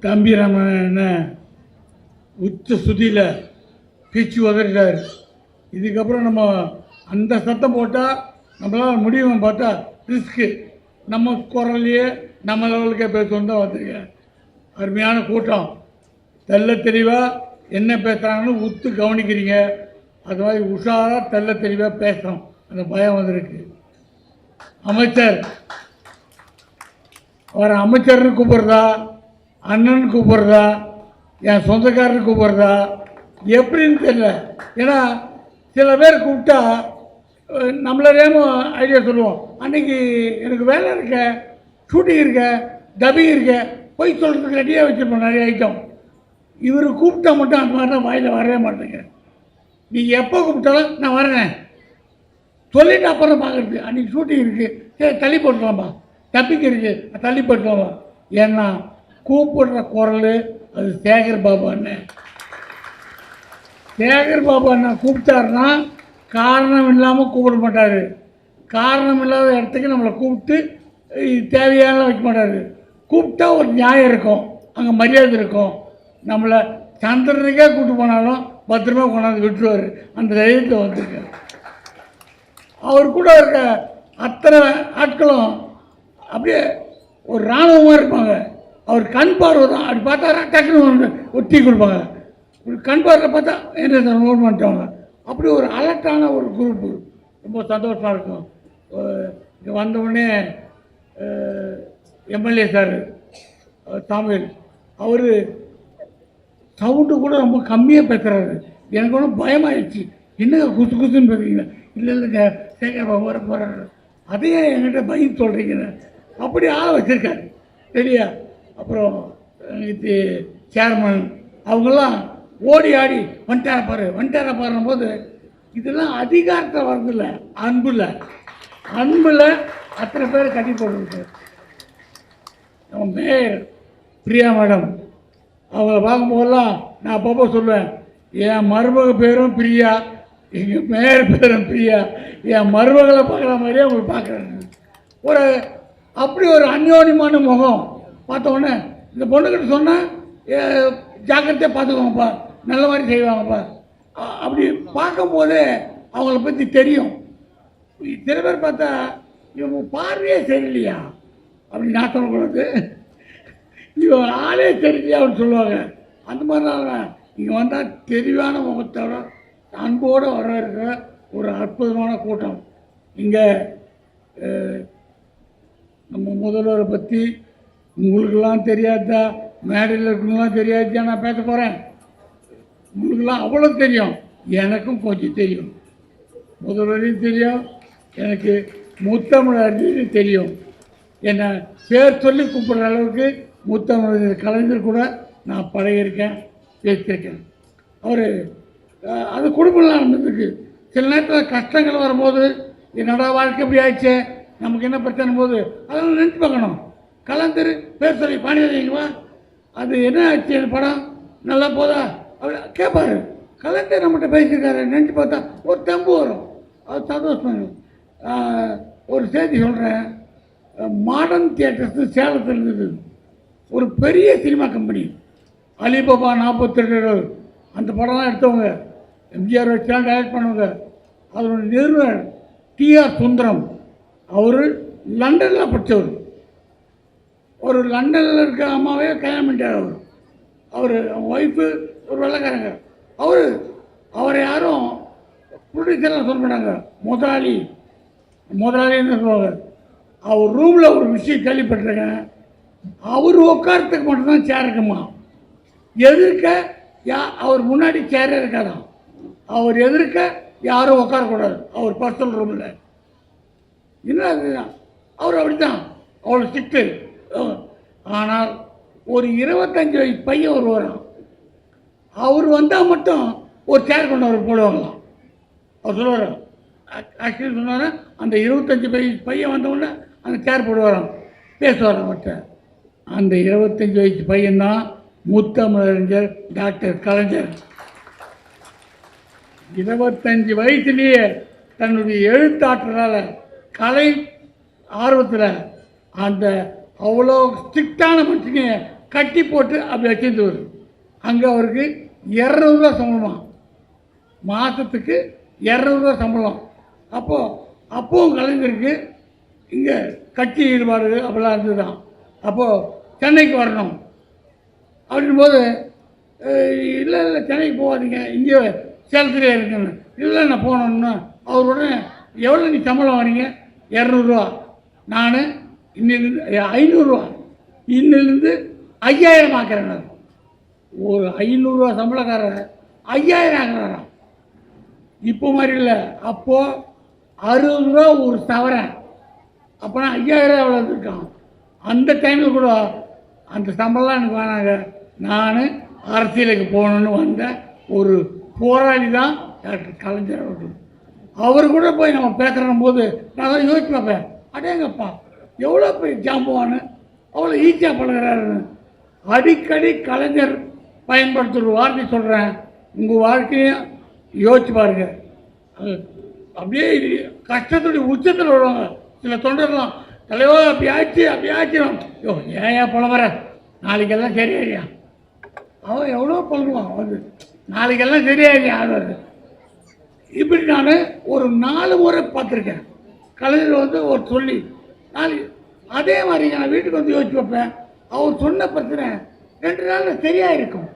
தம்பி நம்ம உச்ச சுதியில் பீச்சு உதறிட்டார் இதுக்கப்புறம் நம்ம அந்த சத்தம் போட்டால் நம்மளால் முடியும் பார்த்தா ரிஸ்க்கு நம்ம குரல்லையே நம்ம லெவலுக்கே பேசணும் தான் வந்திருக்கேன் அருமையான கூட்டம். தெள்ள தெளிவாக என்ன பேசுகிறாங்கன்னு உத்து கவனிக்கிறீங்க. அது மாதிரி உஷாராக தெள்ள தெளிவாக பேசணும். அந்த பயம் வந்திருக்கு. அமைச்சர். அவரை அமைச்சர்னு கூப்பிட்றதா? அண்ணன் கூப்பிட்றதா என் சொந்தக்காரன்னு கூப்பிட்றதா எப்படின்னு தெரியல. ஏன்னா சில பேர் கூப்பிட்டா நம்மளேமோ ஐடியா சொல்லுவோம். அன்றைக்கி எனக்கு வேலை இருக்க ஷூட்டிங் இருக்க டபிங் இருக்க போய் சொல்கிறதுக்கு ரெடியாக வச்சுருப்போம் நிறைய ஐட்டம் இவர் கூப்பிட்டா மட்டும் அந்த மாதிரிலாம் வாயில் வரவே மாட்டேங்க நீ எப்போ கூப்பிட்டாலும் நான் வரேன். சொல்லிட்டு அப்புறம் பார்க்குறது அன்றைக்கி ஷூட்டிங் இருக்குது சரி தள்ளி போட்டுலாம்ப்பா டப்பிங் இருக்குது தள்ளி போட்டுலாம்ப்பா ஏன்னா கூப்பிடுற குரல் அது சேகர் பாபா அண்ணன். சேகர் பாபா அண்ணன் கூப்பிட்டாருன்னா காரணம் இல்லாமல் கூப்பிட மாட்டார். காரணம் இல்லாத இடத்துக்கு நம்மளை கூப்பிட்டு தேவையான வைக்க மாட்டார். கூப்பிட்டா ஒரு நியாயம் இருக்கும். அங்கே மரியாதை இருக்கும். நம்மளை சந்திரனுக்கே கூப்பிட்டு போனாலும் பத்திரமா கொண்டாந்து விட்டுருவார். அந்த தைரியத்தில் வந்திருக்காரு. அவர் கூட இருக்க அத்தனை ஆட்களும் அப்படியே ஒரு இராணுவமாக இருப்பாங்க. அவர் கண் பார்வை தான். அப்படி பார்த்தாரா டக்குன்னு வந்து ஒரு டீ கொடுப்பாங்க. ஒரு கண் பார்வை பார்த்தா என்ன நோட் பண்ணிட்டாங்க அப்படி ஒரு அலர்ட்டான ஒரு குரூப்பு ரொம்ப சந்தோஷமாக இருக்கும். இங்கே வந்தவுடனே எம்எல்ஏ சார் தமிழ். அவர் சவுண்டு கூட ரொம்ப கம்மியாக பேசுகிறாரு எனக்கு ஒன்றும் பயமாயிடுச்சு. என்னங்க குசு குசுன்னு பேசுறீங்க? இல்லை இல்லைங்க. சேகர் பாபு வர போகிறாரு அதையே என்கிட்ட பயம் சொல்கிறீங்க அப்படி ஆள வச்சுருக்காரு. சரியா? அப்புறம் இது சேர்மன் அவங்கெல்லாம் ஓடி ஆடி வண்டார பாரு வண்டார பாருன போது இதெல்லாம் அதிகாரத்தை வரதில்ல அன்பில். அன்பில் அத்தனை பேர் கட்டி போட்டுருக்கு. நம்ம மேயர் பிரியா மேடம் அவங்கள பார்க்கும்போதெல்லாம் நான் அப்பப்போ சொல்லுவேன் என் மருமக பேரும் பிரியா எங்கள் மேயர் பேரும் பிரியா என் மருமகளை பார்க்குற மாதிரியே அவங்களை பார்க்குறாங்க ஒரு அப்படி ஒரு அந்யோன்யமான முகம் பார்த்த உடனே இந்த பொண்ணுக்கிட்ட சொன்னால் ஜாக்கிரதையாக பார்த்துக்கோங்கப்பா நல்ல மாதிரி செய்வாங்கப்பா. அப்படி பார்க்கும்போதே அவங்கள பற்றி தெரியும். சில பேர் பார்த்தா இவங்க பார்வையே சரியில்லையா? அப்படி நான் சொல்லக்கூடாது இவன் ஆளே தெரியலையா அப்படின்னு சொல்லுவாங்க. அந்த மாதிரிலாம் இங்கே வந்தால் தெளிவான முகத்தோட அன்போடு வர இருக்கிற ஒரு அற்புதமான கூட்டம். இங்கே நம்ம முதல்வரை பற்றி உங்களுக்கெல்லாம் தெரியாதா? மேடையில் இருக்கவங்களாம் தெரியாதா நான் பேச போகிறேன் உங்களுக்கெல்லாம் அவ்வளோ தெரியும். எனக்கும் கொஞ்சம் தெரியும். முதல்வரையும் தெரியும். எனக்கு முத்தமிழறிஞரையும் தெரியும். என்னை பேர் சொல்லி கூப்பிடுற அளவுக்கு முத்தமிழர் கலைஞர் கூட நான் பழகியிருக்கேன் பேசியிருக்கேன். அவர் அது குடும்பம்லாம் நடந்ததுக்கு சில நேரத்தில் கஷ்டங்கள் வரும்போது என்னடா வாழ்க்கை இப்படி ஆயிடுச்சு? நமக்கு என்ன பிரச்சனை போது அதெல்லாம் நினச்சி பார்க்கணும். கலந்தர் பேர் சொல்லி பாண்டியவா அது என்ன ஆச்சு அந்த படம்? நல்லா போதா? அவர் கேட்பாரு கலந்தர் நம்மகிட்ட பேசியிருக்காரு நினச்சி பார்த்தா ஒரு தெம்பு வரும். அது சந்தோஷம் ஒரு செய்தி சொல்கிறேன் மாடர்ன் தியேட்டர்ஸ் சேலத்தில் இருந்தது. ஒரு பெரிய சினிமா கம்பெனி. அலிபாபா நாற்பத்தி ரெண்டு அந்த படம்லாம் எடுத்தவங்க. எம்ஜிஆர் வச்சுலாம் டைரக்ட் பண்ணுவாங்க. அதோட நிறுவனர் டிஆர் சுந்தரம். அவர் லண்டனில் படித்தவர் ஒரு லண்டனில் இருக்க அம்மாவே கல்யாணம் பண்ணிட்டார் அவர். அவர் ஒய்ஃபு ஒரு வெள்ளைக்காரங்க. அவர் அவரை யாரும் ப்ரொடியூசர்லாம் சொல்ல மாட்டாங்க. முதலாளி. முதலாளின்னு சொல்லுவாங்க? அவர் ரூமில் ஒரு விஷயம் கேள்விப்பட்டிருக்கேன். அவர் உட்காரத்துக்கு மட்டும்தான் சேர் இருக்குமா? எதிர்க்க யா அவர் முன்னாடி சேரே இருக்காதாம் அவர் எதிர்க்க யாரும் உட்காரக்கூடாது. அவர் பர்சனல் ரூமில் என்ன அதுதான் அவர் அப்படித்தான். அவ்வளோ சிக்கல் ஆனால் ஒரு இருபத்தஞ்சு வயசு பையன் ஒரு வரும் அவர் வந்தால் மட்டும் ஒரு சேர் கொண்டு அவர் போடுவாங்களாம். அவர் சொல்லுவார் ஆக்சுவலி சொன்னார் அந்த இருபத்தஞ்சி வயசு பையன் வந்தவுடனே அந்த சேர் போடுவாராம். பேசுவார் அவர்கிட்ட. அந்த இருபத்தஞ்சி வயசு பையன்தான் முத்தமிழறிஞர் டாக்டர் கலைஞர். இருபத்தஞ்சி வயசுலேயே தன்னுடைய எழுத்தாற்றலால் கலை ஆர்வத்தில் அந்த அவ்வளோ ஸ்ட்ரிக்டான மனுஷங்க கட்டி போட்டு அப்படி வச்சிருந்தவர். அங்கே அவருக்கு இரநூறுவா சம்பளமா? மாதத்துக்கு இரநூறுவா சம்பளம். அப்போது அப்பவும் கலைஞருக்கு இங்கே கட்சி ஈடுபாடு அப்படிலாம் இருந்ததுதான். அப்போது சென்னைக்கு வரணும். அப்படின்போது இல்லை இல்லை சென்னைக்கு போகாதீங்க. இங்கே சேலத்துலேயே இருக்குன்னு இல்லை நான் போகணுன்னு அவர் உடனே எவ்வளோ நீ சம்பளம் வரீங்க இரநூறுவா நான் இன்னிலிருந்து ஐநூறுரூவா இன்னிலிருந்து ஐயாயிரம் ஆக்கிறேன் நான் ஒரு ஐநூறுரூவா சம்பளக்காரர் ஐயாயிரம் ஆகிறாராம் இப்போ மாதிரி இல்லை. அப்போது அறுபது ரூபா ஒரு சவரன் அப்போனா ஐயாயிரம் எவ்வளோ இருக்கான் அந்த டைமில் கூட அந்த சம்பளம்லாம் எனக்கு வேணாங்க. நான் அரசியலுக்கு போகணுன்னு வந்த ஒரு போராளி தான் டாக்டர் கலைஞர் அவர்கள். அவர் கூட போய் நம்ம பேசுகிற போது நான் யோசிச்சு பார்ப்பேன். அடேங்கப்பா. எவ்வளோ பெரிய ஜாம்பவான்னு அவ்வளோ ஈஸியாக பழகிறாரு அடிக்கடி கலைஞர் பயன்படுத்துகிற வார்த்தை சொல்கிறேன் உங்கள் வாழ்க்கையும் யோசிச்சு பாருங்க. அப்படியே கஷ்டத்துடைய உச்சத்தில் வருவாங்க. சில தொண்டர்லாம் தலைவா அப்படி ஆச்சு அப்படி ஆச்சு யோ ஏன் புலவர நாளைக்கெல்லாம் சரியாயியா அவன் எவ்வளோ பழகுவான் வந்து நாளைக்கெல்லாம் சரியாயியா அது. இப்படி நான் ஒரு நாலு முறை பார்த்துருக்கேன். கலைஞர் வந்து ஒரு சொல்லி நாளைக்கு அதே மாதிரி நான் வீட்டுக்கு வந்து யோசிச்சு வைப்பேன் அவர் சொன்ன பிரச்சனை ரெண்டு நாளில் சரியாக இருக்கும்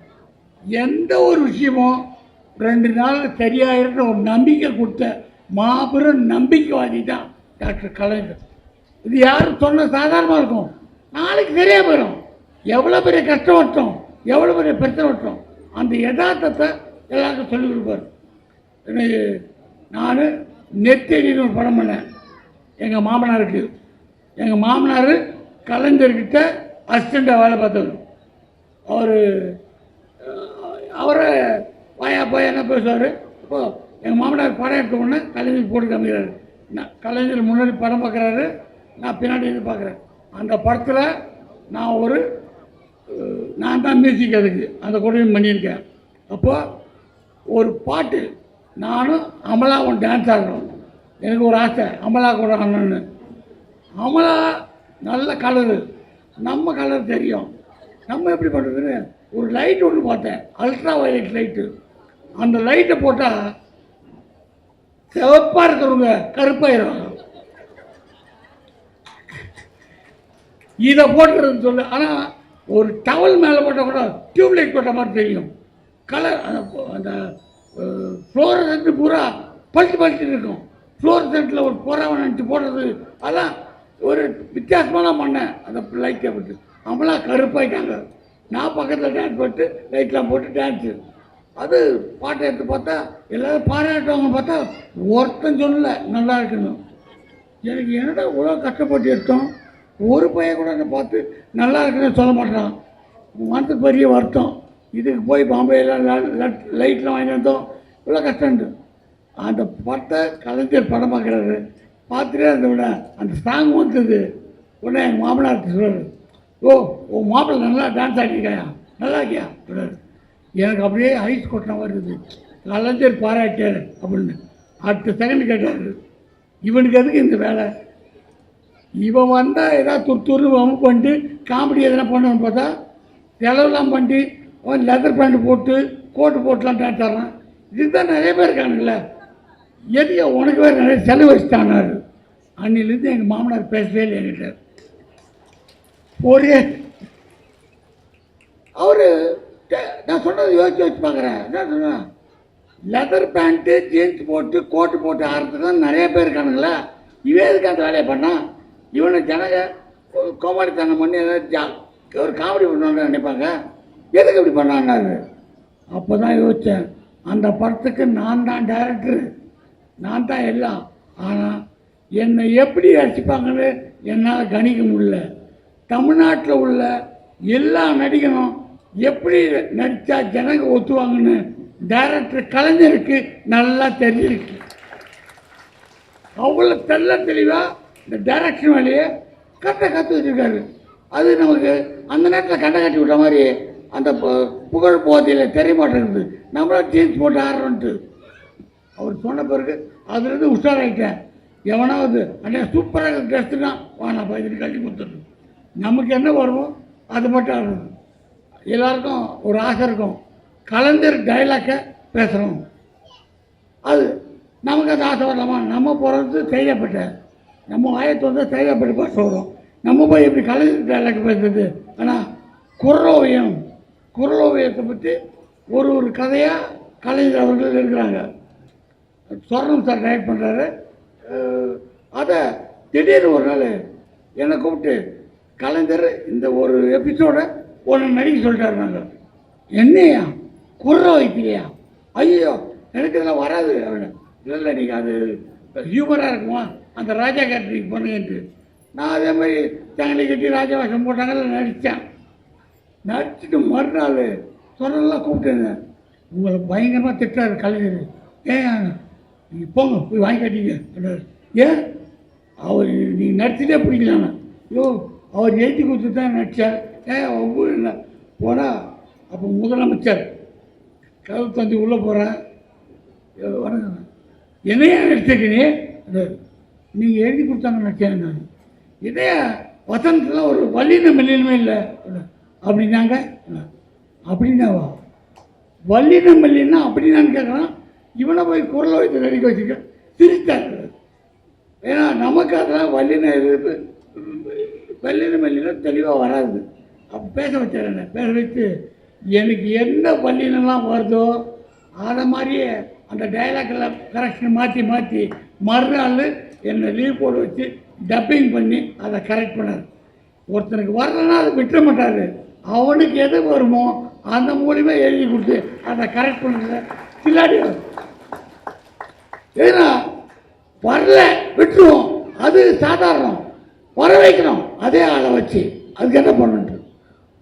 எந்த ஒரு விஷயமும் ரெண்டு நாளில் சரியாயிருன்ற ஒரு நம்பிக்கை கொடுத்த மாபெரும் நம்பிக்கைவாதி தான் டாக்டர் கலைஞர். இது யாரும் சொன்ன சாதாரணமாக இருக்கும். நாளைக்கு சரியாக போயிடும். எவ்வளோ பெரிய கஷ்டம் வரட்டும் எவ்வளோ பெரிய பிரச்சனை வட்டோம் அந்த யதார்த்தத்தை எல்லாருக்கும் சொல்லிக் கொடுப்பார். நான் நெத்தடின்னு ஒரு படம் பண்ணேன். எங்கள் மாமனாருக்கு. எங்கள் மாமனார் கலைஞர்கிட்ட அசிஸ்டண்ட்டாக வேலை பார்த்தவர். அவர் அவரை பாயா போய் என்ன பேசுவார்? இப்போ எங்கள் மாமனார் படம் எடுத்த உடனே கலைஞர் போட்டு காமிக்கிறாரு. நான் கலைஞர் முன்னாடி படம் பார்க்குறாரு நான் பின்னாடி இருந்து பார்க்குறேன். அந்த படத்தில் நான் ஒரு நான் தான் மியூசிக் அதுக்கு அந்த கூடயும் பண்ணியிருக்கேன். அப்போது ஒரு பாட்டு நானும் அமலாவும் டான்ஸ் ஆடுறோம். எனக்கு ஒரு ஆசை அமலா கூட ஆடணும்னு. அமலா நல்ல கலரு நம்ம கலர் தெரியும். நம்ம எப்படி பண்ணுறதுன்னு ஒரு லைட் ஒன்று பார்த்தேன். அல்ட்ரா வயலட் லைட்டு அந்த லைட்டை போட்டால் சிவப்பாக இருக்கிறவங்க கருப்பாயிரும். இதை போட்டுறதுன்னு சொல்லு. ஆனால் ஒரு டவல் மேலே போட்டால் கூட டியூப்லைட் போட்ட மாதிரி தெரியும். கலர் அந்த ஃப்ளோர் ஃப்ளோரசன்ட் பூரா பழுத்து பழுத்து இருக்கும். ஃப்ளோரசன்ட்டில் ஒரு புறாவை நினச்சி போடுறது. அதெல்லாம் ஒரு வித்தியாசமான பண்ணேன் அந்த லைட்டை விட்டு. அவங்களாம் கருப்பாயிட்டாங்க. நான் பக்கத்தில் டான்ஸ் போட்டு லைட்லாம் போட்டு டான்ஸு அது பாட்டை எடுத்து பார்த்தா எல்லோரும் பாராட்டுவாங்க பார்த்தா ஒருத்தன் சொல்லல நல்லா இருக்குன்னு. எனக்கு என்னடா இவ்வளோ கஷ்டப்பட்டு எடுத்தோம்? ஒரு பையன் கூட என்னை பார்த்து நல்லா இருக்குன்னு சொல்ல மாட்டான். மனசுக்கு பெரிய வருத்தம். இதுக்கு போய் பாம்பேயில் லைட்லாம் வாங்கி வந்தோம். இவ்வளோ கஷ்டம்ண்டு. அந்த படத்தை கலைஞர் படம் பார்க்குறாரு. பார்த்துட்டே இருந்த விட அந்த சாங் வந்தது. உடனே எங்கள் மாமனார் சொல்கிறார் ஓ உன் மாப்பிள்ளை நல்லா டான்ஸ் ஆடிருக்காயா? நல்லா இருக்கியா? சொல்கிறார் எனக்கு அப்படியே ஐஸ் கொட்டின வருது கலைஞர் பாராட்டார் அப்படின்னு. அடுத்த செகண்ட் கேட்டார் இவனுக்கு எதுக்கு இந்த வேலை? இவன் வந்தால் ஏதாவது துரு துரு வம்பு பண்ணிட்டு காமெடி எதனா பண்ணணும்னு பார்த்தா செலவுலாம் பண்ணிட்டு அவன் லெதர் பேண்ட் போட்டு கோட்டு போட்டுலாம் டான்ஸ் ஆடுறான். இதுதான் நிறைய பேர் இருக்கானுங்களே எதுக்கு உனக்கு வேறு நிறைய செலவு வச்சுட்டானாரு. அன்னிலேருந்து எங்கள் மாமனார் பேசவே இல்லை என்கிட்ட? ஒரே அவர் நான் சொன்னது யோசிச்சு வச்சு பார்க்குறேன். என்ன சொன்னேன் லெதர் பேண்ட்டு ஜீன்ஸ் போட்டு கோட்டு போட்டு ஆடுறதுக்கு தான் நிறைய பேர் இருக்கானுங்களா. இவன் எதுக்கு அந்த வேலையை பண்ணான் இவனை ஜனங்க ஒரு கோமாளித்தனம் பண்ணி ஏதாவது ஜா ஒரு காமெடி பண்ணுவாங்க நினைப்பாங்க. எதுக்கு இப்படி பண்ணான்னாரு? அப்போ தான் யோசித்தேன் அந்த படத்துக்கு நான் தான் டேரக்டரு நான் தான் எல்லாம். ஆனால் என்னை எப்படி ரசிப்பாங்கன்னு என்னால் கணிக்க முடியல. தமிழ்நாட்டில் உள்ள எல்லா நடிகனும் எப்படி நடித்தா ஜனங்க ஒத்துவாங்கன்னு டைரக்டர் கலைஞருக்கு நல்லா தெரிஞ்சிருக்கு. அவ்வளோ தெள்ள தெளிவாக இந்த டைரக்ஷன் வேலையை கட்ட கற்று வச்சுருக்காரு. அது நமக்கு அந்த நேரத்தில் கண்டை கட்டி விட்ட மாதிரி அந்த பு- புகழ் போதையில் தெரிய மாட்டேங்குது நம்மளும் ஜீன்ஸ் போட்டு ஆடுறோன்ட்டு. அவர் சொன்ன பிறகு அதுலேருந்து உஷாராயிட்டேன். எவனாவது அண்ணே சூப்பராக ட்ரெஸ்ஸுனா வா நான் பதினெட்டு கட்டி கொடுத்துட்றேன். நமக்கு என்ன வருமோ அது மட்டும் ஆடுறது எல்லாருக்கும் ஒரு ஆசை இருக்கும். கலைஞர் டைலாக்கை பேசுகிறோம் அது நமக்கு அந்த ஆசை வரலாமா? நம்ம போகிறது தைரியப்பட்ட நம்ம ஆயத்து வந்து தைரியப்பட்டு பேச வரும் நம்ம போய் எப்படி கலைஞர் டைலாக் பேசுறது? ஆனால் குரலோவியம் குரலோவியத்தை பற்றி ஒரு ஒரு கதையாக கலைஞர் அவர்கள் இருக்கிறாங்க சொர்ணம் சார் டைரக்ட் பண்ணுறாரு அதை திடீர்னு ஒரு நாள் என்னை கூப்பிட்டு கலைஞர் இந்த ஒரு எபிசோடை ஒன்று நடிக்க சொல்லிட்டாரு நாங்கள் என்னையா? குர்ற வைக்கலையா ஐயோ எனக்கு இதெல்லாம் வராது அப்படின்னு இல்லை நீங்கள் அது ஹியூமராக இருக்குமா? அந்த ராஜா கேரக்டருக்கு பண்ணுங்கன்ட்டு நான் அதே மாதிரி தங்களை கட்டி ராஜா வேஷம் போட்டாங்கல்ல நடித்தேன் நடிச்சுட்டு மறுநாள் சொன்னெல்லாம் கூப்பிட்டேங்க. உங்களை பயங்கரமாக திட்டாரு கலைஞர். ஏன்? நீங்கள் போங்க போய் வாங்கி கட்டிங்க அப்படின்னாரு. ஏன்? அவர் நீங்கள் நடிச்சுட்டே பிடிக்கலாண்ணா ஐயோ அவர் எழுதி கொடுத்து தான் நடித்தார் ஏன் ஒவ்வொரு போனால் அப்போ முதலமைச்சர் கதவு தந்து உள்ளே போகிறேன் வணக்கம் என்னையா நடிச்சிருக்கீங்க நீங்கள் எழுதி கொடுத்தாங்க நடிச்சேன் நான். இதே வசனத்தில் ஒரு வல்லின மெல்லினமே இல்லை. அப்படின்னாங்க. அப்படின்னாவா? வல்லின அப்படின்னு அப்படின்னான்னு கேட்குறான் இவனை போய் குரலை வைத்து நடிக்க வச்சுக்க சிரித்தாங்க ஏன்னா நமக்கு அதெல்லாம் வல்லின இது வல்லின மெல்லின தெளிவாக வராது. அப்போ பேச வச்சார் என்ன? பேச வச்சு எனக்கு என்ன வல்லினெல்லாம் வருதோ அதை மாதிரியே அந்த டைலாக்கில் கரெக்ஷன் மாற்றி மாற்றி மறுநாள் என்னை லீவ் போட வச்சு டப்பிங் பண்ணி அதை கரெக்ட் பண்ணார். ஒருத்தனுக்கு வரலன்னா அதை விட்டுற மாட்டார். அவனுக்கு எது வருமோ அந்த மூலியமாக எழுதி கொடுத்து அதை கரெக்ட் பண்ணுங்க. கில்லாடி ஏன்னா வரல விட்டுருவோம். அது சாதாரணம். வர வைக்கணும். அதே ஆளை வச்சு அதுக்கு என்ன பண்ணணும்?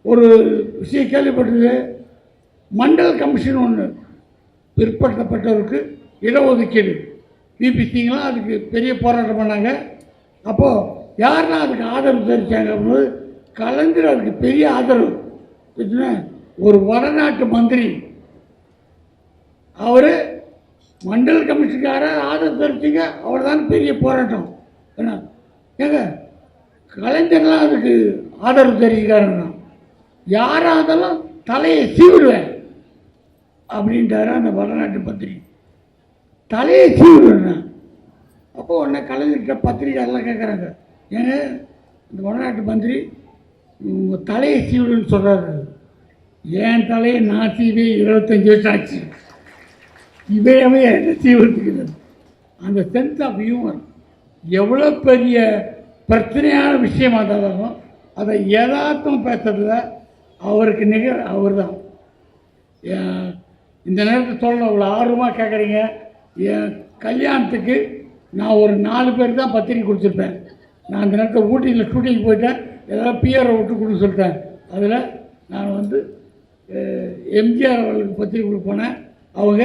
ஒரு விஷயம் கேள்விப்பட்டது. மண்டல் கமிஷன் ஒன்று பிற்படுத்தப்பட்டவருக்கு இடஒதுக்கீடு. பிபிசிங்கெலாம் அதுக்கு பெரிய போராட்டம் பண்ணாங்க. அப்போது யாருன்னா அதுக்கு ஆதரவு தெரிவித்தாங்க கலைஞருக்கு கலைஞர் பெரிய ஆதரவு. ஒரு வடநாட்டு மந்திரி. அவர் மண்டல் கமிஷனுக்கார ஆதரவு தெரிவிச்சிங்க அவர் தான் பெரிய போராட்டம். என்ன ஏங்க கலைஞர்லாம் அதுக்கு ஆதரவு தெரிவிக்கிறாருன்னா யாராக இருந்தாலும் தலையை சீவிடுவேன் அப்படின்ட்டாரு அந்த வடநாட்டு பத்திரிகை. தலையை சீவிடுவேன் அப்போ உடனே கலைஞர்கிட்ட பத்திரிக்கையாளர்லாம் கேட்குறாங்க. ஏங்க இந்த வடநாட்டு மந்திரி உங்கள் தலையை சீவுன்னு சொல்கிறாரு என் தலையை நான் சீவி இருபத்தஞ்சி வருஷம் ஆச்சு. இவையவே என்ன சீவிடுத்துக்கிறது அந்த சென்ஸ் ஆஃப் ஹியூமர் எவ்வளோ பெரிய பிரச்சனையான விஷயமா இருந்தாலும் அதை யதார்த்தம் பேசுறதுல அவருக்கு நிகர் அவர் தான் இந்த நேரத்தில் சொல்ல இவ்வளோ ஆர்வமாக கேட்குறீங்க என் கல்யாணத்துக்கு நான் ஒரு நாலு பேர் தான் பத்திரிக்கை கொடுத்துருப்பேன். நான் அந்த நேரத்தில் ஊட்டியில் ஷூட்டிங் போயிட்டேன். ஏதாவது பிஆரை விட்டு கொடுக்க சொல்லிட்டேன். அதில் நான் வந்து எம்ஜிஆர் அவர்களுக்கு பத்திரிக்கை கொடுப்போனேன் அவங்க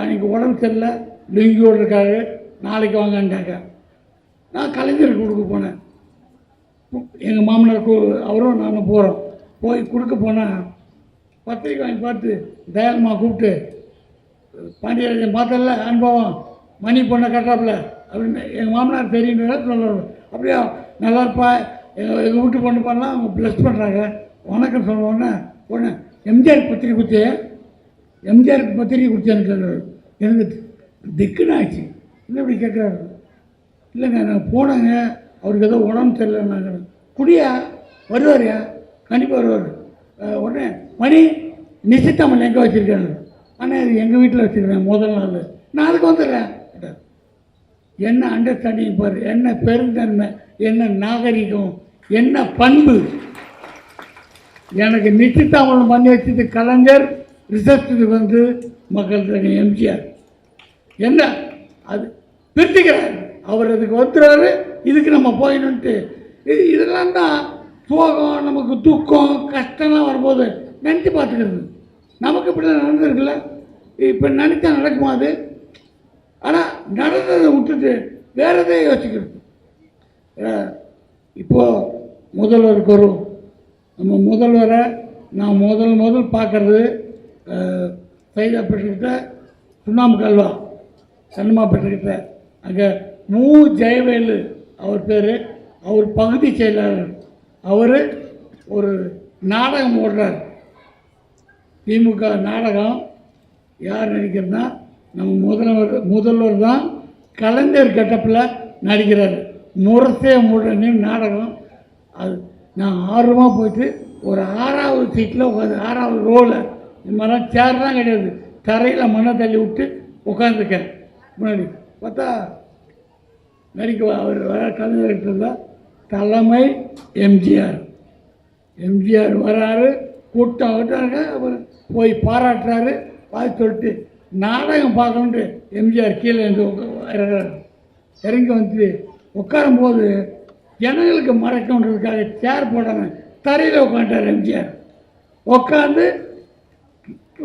அன்றைக்கி உடம்பு சரியில்லை லுங்கியோடு இருக்காரு நாளைக்கு வாங்கன்ட்டாங்க. நான் கலைஞருக்கு கொடுக்க போனேன். எங்கள் மாமனார் அவரும் நானும் போகிறோம் போய் கொடுக்க போனால் பத்திரிக்கை வாங்கி பார்த்து தயாளம்மா கூப்பிட்டு பாண்டியராஜன் பார்த்தல அனுபவம் மணி பொண்ணை கட்டாப்புல அப்படின்னு எங்கள் மாமனார் தெரியுன்ற சொல்லுவாங்க அப்படியா நல்லா இருப்பா எங்கள் எங்கள் வீட்டு பொண்ணு பண்ணலாம் அவங்க ப்ளஸ் பண்ணுறாங்க வணக்கம் சொல்லுவோன்னே பொண்ணு எம்ஜிஆர் பத்திரிக்கை கொடுத்தே எம்ஜிஆருக்கு பத்திரிக்கை கொடுத்தேன்னு கேட்குறாரு எனக்கு திக்குன்னு ஆச்சு என்ன இப்படி கேட்குறாரு இல்லைங்க நான் போனேங்க. அவருக்கு ஏதோ உடம்பு சரியில்லைன்னாங்க. குடியா? வருவார்யா? கண்டிப்பாக வருவார். உடனே மணி நிச்சயத்தாமல் எங்கே வச்சுருக்காரு? ஆனால் இது எங்கள் வீட்டில் வச்சுருக்கேன் முதல் நாள். நான் அதுக்கு வந்துடுறேன். என்ன அண்டர்ஸ்டாண்டிங் பாரு என்ன பெருந்தன்மை. என்ன நாகரிகம் என்ன பண்பு? எனக்கு நிச்சயத்தாமலம் பண்ணி வச்சது கலைஞர் ரிசப்ஷனுக்கு வந்து மக்கள் தலைவர் எம்ஜிஆர். என்ன? அது பிரிச்சுக்கிறார். அவர் அதுக்கு வந்துடுறாரு. இதுக்கு நம்ம போயிடணுன்ட்டு இது இதெல்லாம் தான் சோகம் நமக்கு துக்கம் கஷ்டம்லாம் வரும்போது நினச்சி பார்த்துக்கிறது. நமக்கு இப்படி நடந்திருக்குல்ல? இப்போ நினச்சா நடக்குமா அது? ஆனால் நடந்ததை விட்டுட்டு வேறு எதையும் யோசிக்கிறது. இப்போது இப்போ முதல்வருக்கு வரும். நம்ம முதல்வரை நான் முதல் முதல் பார்க்கறது சைதாப்பேட்டிக்கிட்ட சுண்ணாம்பு கல்வா சன்னமாப்பேட்டிக்கிட்ட அங்கே நூ ஜெயவேலு அவர் பேர். அவர் பகுதி செயலாளர். அவர் ஒரு நாடகம் ஓடுறார். திமுக நாடகம். யார் நடிக்கிறதுனா நம்ம முதல்வர் முதல்வர் தான் கலைஞர் கெட்டப்பில் நடிக்கிறார். முரசே முடனே நாடகம். அது நான் ஆர்வமாக போயிட்டு ஒரு ஆறாவது சீட்டில் உட்காந்து ஆறாவது ரோவில் இந்த மாதிரிலாம் சேர்லாம் கிடையாது. தரையில் மண்ணை தள்ளி விட்டு உட்காந்துருக்கேன் முன்னாடி பார்த்தா நடிக்க அவர் வர கலைஞர் இருந்தால் தலைமை எம்ஜிஆர். எம்ஜிஆர் வராரு கூட்டம் விட்டாங்க அவர் போய் பாராட்டுறாரு. பார்த்து சொல்லிட்டு நாடகம் பார்க்கணுன்ட்டு எம்ஜிஆர் கீழே இருந்து இறங்குறாரு. இறங்கி வந்து உட்காரும்போது ஜனங்களுக்கு மறக்கணுன்றதுக்காக சேர் போடாமல் தரையில் உட்காந்துட்டார் எம்ஜிஆர். உட்காந்து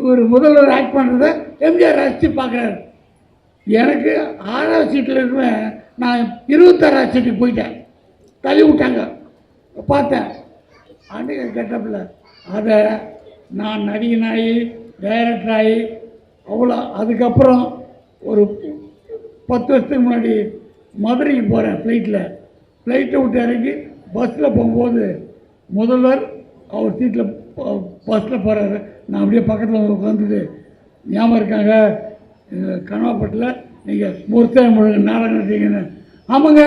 ஒரு முதல்வர் ஆக்ட் பண்ணுறத எம்ஜிஆர் ரசித்து பார்க்குறாரு. எனக்கு ஆறாவது சீட்டில் இருக்குவேன் நான் இருபத்தாறாவது சீட்டுக்கு போயிட்டேன். தள்ளி விட்டாங்க. பார்த்தேன். அன்றைக்கு கெட்டப்பில் அதை நான் நடிகனாகி டைரக்டராகி அவ்வளோ அதுக்கப்புறம் ஒரு பத்து வருஷத்துக்கு முன்னாடி மதுரைக்கு போகிறேன் ஃப்ளைட்டில் ஃப்ளைட்டை விட்டு இறங்கி பஸ்ஸில் போகும்போது முதல்வர் அவர் சீட்டில் பஸ்ஸில் போகிறாரு நான் அப்படியே பக்கத்தில் வந்து உட்காந்துட்டு ஞாபகம் இருக்காங்க? கனவாப்பட்டில் நீங்கள் முருத்தன் முழுங்க நாடகம் நடத்தீங்கன்னு ஆமாங்க.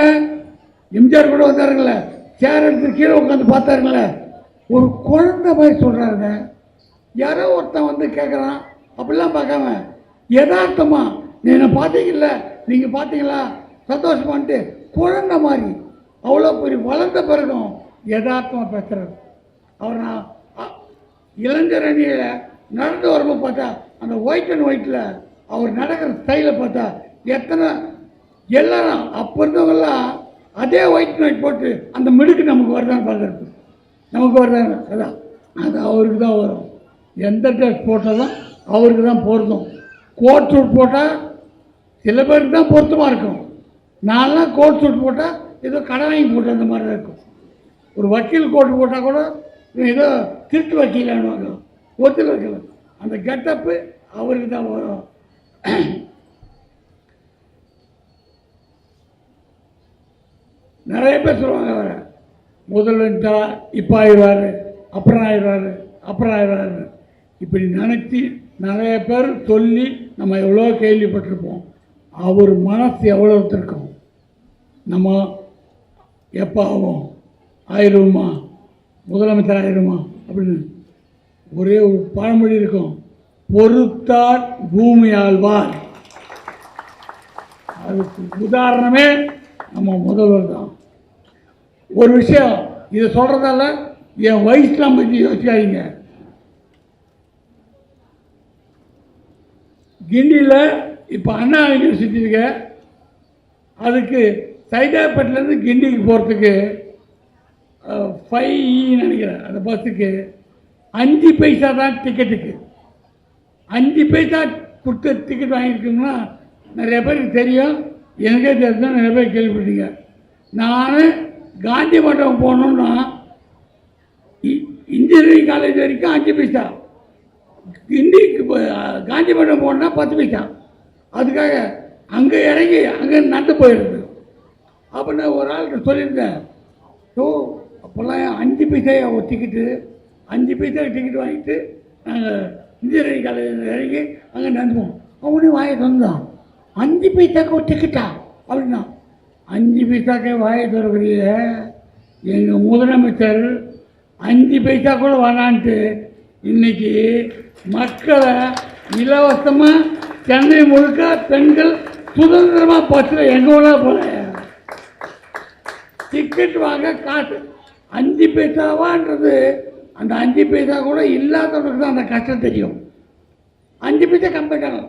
எம்ஜிஆர் கூட வந்தாருங்களே. சேர் எடுத்து கீழே உட்காந்து பார்த்தாருங்களே. ஒரு குழந்தை மாதிரி சொல்கிறாருங்க யாரோ ஒருத்தன் வந்து கேட்குறான் அப்படிலாம் பார்க்காம எதார்த்தமாக நீ என்ன பார்த்தீங்கல்ல? நீங்கள் பார்த்தீங்களா? சந்தோஷமான்ட்டு குழந்தை மாதிரி அவ்வளோ பெரிய வளர்ந்த பிறகும் யதார்த்தமாக பேசுகிறார் அவர் நான் இளைஞர் அணியில் நடந்து வரும்போது பார்த்தா அந்த ஒயிட் அண்ட் ஒயிட்டில் அவர் நடக்கிற ஸ்டைலை பார்த்தா எத்தனை எல்லாரும் அப்போ இருந்தவங்கெல்லாம் அதே ஒயிட் அண்ட் ஒயிட் போட்டு அந்த மிடுக்கு நமக்கு வருதான்னு பார்க்குறது. நமக்கு வருதாங்க அதான் அது அவருக்கு தான் வரும். எந்த ட்ரெஸ் போட்டாலும் அவருக்கு தான் பொருந்தும். கோட் சூட் போட்டால் சில பேருக்கு தான் பொருத்தமாக இருக்கும். நான்லாம் கோட் சூட் போட்டால் ஏதோ கடை போட்டு அந்த மாதிரி தான் இருக்கும். ஒரு வக்கீல் கோட் போட்டால் கூட ஏதோ திருட்டு வக்கீலானுவாங்க ஒத்தில் வைக்கல அந்த கெட்டப்பு அவருக்கு தான் வரும். நிறைய பேர் சொல்லுவாங்க அவரை. முதல்ல இப்போ ஆயிடுவார் அப்புறம் ஆயிடுவார் அப்புறம் ஆயிடுவார் இப்படி நினச்சி நிறைய பேர் சொல்லி நம்ம எவ்வளோ கேள்விப்பட்டிருப்போம். அவர் மனசு எவ்வளோ இருக்கும் நம்ம எப்போ ஆகும் ஆயிடுவோமா முதலமைச்சர் ஆயிடுமா அப்படின்னு ஒரே ஒரு பழமொழி இருக்கும். பொறுத்தார் பூமி ஆழ்வார் அதுக்கு உதாரணமே நம்ம முதல்வர் தான். ஒரு விஷயம் இதை சொல்கிறதால என் வயசுலாம் பற்றி யோசிக்காதீங்க. கிண்டியில் இப்போ அண்ணா யூனிவர்சிட்டி இருக்க அதுக்கு சைதாப்பேட்டிலேருந்து கிண்டிக்கு போகிறதுக்கு ஃபைவ் e நினைக்கிறேன் அந்த பஸ்ஸுக்கு அஞ்சு பைசா தான் டிக்கெட்டுக்கு அஞ்சு பைசா கொடுத்து டிக்கெட் வாங்கியிருக்கோம்னா நிறைய பேருக்கு தெரியும். எனக்கே தெரிஞ்சா நிறைய பேர் கேள்விப்பட்டீங்க நான் காந்தி மண்டபம் போகணுன்னா இ- இன்ஜினியரிங் காலேஜ் வரைக்கும் அஞ்சு பைசா. கிண்டிக்கு காந்தி மண்டபம் போகணுன்னா பத்து பைசா. அதுக்காக அங்கே இறங்கி அங்கே நடந்து போயிடுது அப்போ நான் ஒரு ஆள்கிட்ட சொல்லியிருந்தேன் ஸோ அப்போல்லாம் அஞ்சு பைசா ஒரு டிக்கெட்டு அஞ்சு பைசா டிக்கெட் வாங்கிட்டு நாங்கள் இன்ஜினியரிங் காலேஜில் இறங்கி அங்கே நடந்துவோம் அவனே வாயை தந்தான் அஞ்சு பைசாக்கு ஒரு டிக்கெட்டா அப்படின்னா அஞ்சு பைசாக்கே வாயை தரக்கூடிய எங்கள் முதலமைச்சர் அஞ்சு பைசா கூட வரான்ட்டு இன்னைக்கு மக்களை இலவசமாக சென்னை முழுக்க பெண்கள் சுதந்திரமாக பஸ்ஸில் எங்கே வேணா போல டிக்கெட் வாங்க காசு. அஞ்சு பைசாவான்றது அந்த அஞ்சு பைசா கூட இல்லாதவனுக்கு தான் அந்த கஷ்டம் தெரியும். அஞ்சு பைசா கம்மிட்டாங்க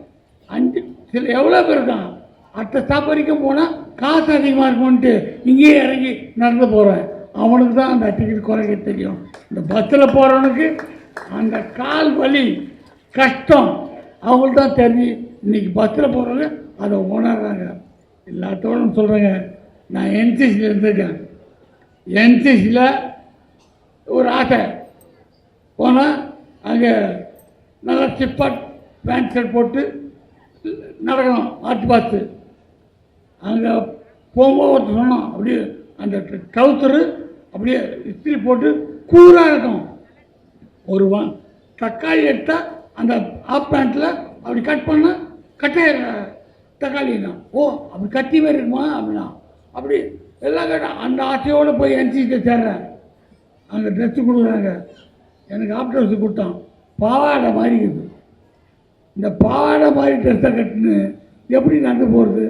அஞ்சு சில எவ்வளோ பேர் தான் அடுத்த ஸ்டாப் வரைக்கும் போனால் காசு அதிகமாக இருக்கும்ன்ட்டு இங்கேயே இறங்கி நடந்து போகிறேன் அவனுக்கு தான் அந்த டிக்கெட் குறைக்க தெரியும். இந்த பஸ்ஸில் போகிறவனுக்கு அந்த கால் வலி கஷ்டம் அவங்களுக்கு தான் தெரிஞ்சு இன்றைக்கி பஸ்ஸில் போகிறவங்க அதை உணர்றாங்க. எல்லாத்தோடும் சொல்கிறேங்க நான் என்சிசியில் இருந்திருக்கேன். என்சிசியில் ஒரு ஆசை போனால் அங்கே நல்லா சிப்பாட் பேண்ட் ஷர்ட் போட்டு நடக்கணும் ஆர்ட் பாத்து அங்கே போகும்போது ஒருத்தர் சொன்னோம் அப்படியே அந்த ட்ரௌசரு அப்படியே இஸ்திரி போட்டு கூலாக இருக்கும் ஒரு தக்காளி எடுத்தால் அந்த ஆஃப் பேண்ட்டில் அப்படி கட் பண்ணால் கட்டாயிர தக்காளி தான். ஓ அப்படி கத்தி மாதிரி இருக்குமா? அப்படின்னா அப்படி. எல்லாம் கேட்டேன் அந்த ஆசையோடு போய் என்சிசி சேர்றேன் அந்த ட்ரெஸ்ஸு கொடுக்குறாங்க. எனக்கு ஆஃப் ட்ரெஸ்ஸு கொடுத்தான். பாவாடை மாதிரி இருக்குது. இந்த பாவாடை மாதிரி ட்ரெஸ்ஸை கட்டுன்னு எப்படி நடந்து போகிறது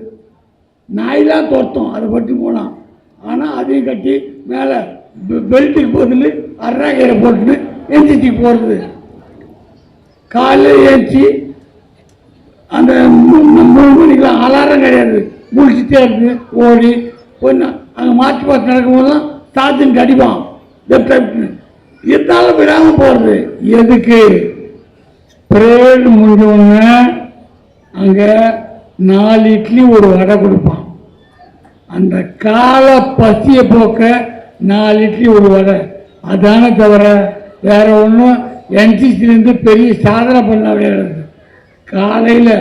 நாயெல்லாம் தோர்த்தோம் அதை பற்றி போனான் ஆனால் அதையும் கட்டி மேலே பெல்ட்டுக்கு போதில் அரைக்கீரை போட்டுன்னு எந்திரிச்சு போகிறது காலையில் ஏஞ்சி அந்த மூணு மணிக்கெலாம் அலாரம் கிடையாது. முழிச்சுட்டே இருந்து ஓடி ஒன்று அங்கே மாற்றி பார்த்து நடக்கும்போது தான் சார்ஜன் அடிப்பான் லெஃப்ட் ரைட்னு இருந்தாலும் விடாமல் போகிறது எதுக்கு? பிரேயர் முடிஞ்சவங்க அங்கே நாலு இட்லி ஒரு வடை கொடுப்பான். அந்த கால பசியை போக்க நாலு இட்லி ஒரு வடை. அதானே தவிர வேற ஒன்றும் என்சிசிலேருந்து பெரிய சாதனை பண்ண விளையாடுறது. காலையில்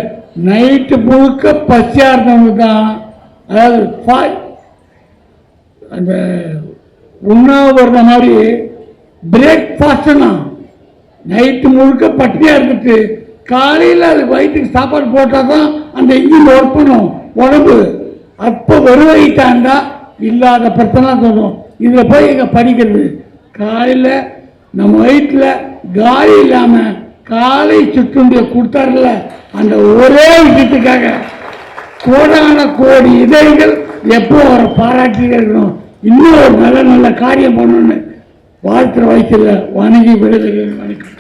நைட்டு முழுக்க பசியாக இருந்தவங்க தான் அதாவது ஃபா- அந்த உண்ணாவிரத மாதிரி பிரேக்ஃபாஸ்ட்னா நைட்டு முழுக்க பட்டினியாக இருந்துட்டு காலையில் அது வயிற்றுக்கு சாப்பாடு போட்டால் தான் அந்த இன்ஜின் ஒர்க் பண்ணும். உடம்பு அப்போ வருவாயிட்டாண்டா? இல்லாத பிரச்சனை தோணும். இதில் போய் எங்கள் படிக்கிறது? காலையில் நம்ம வயிற்றில் காலி இல்லாமல் காலை சுற்றுண்டிய கொடுத்தாருல அந்த ஒரே விஷயத்துக்காக கோடான கோடி இதழ்கள் எப்போ அவரை பாராட்டிகிட்டே இருக்கணும்? இன்னும் ஒரு நல்ல நல்ல காரியம் பண்ணணும்னு வாழ்த்துற வயசில் வணங்கி விடுதலை வணக்கம்.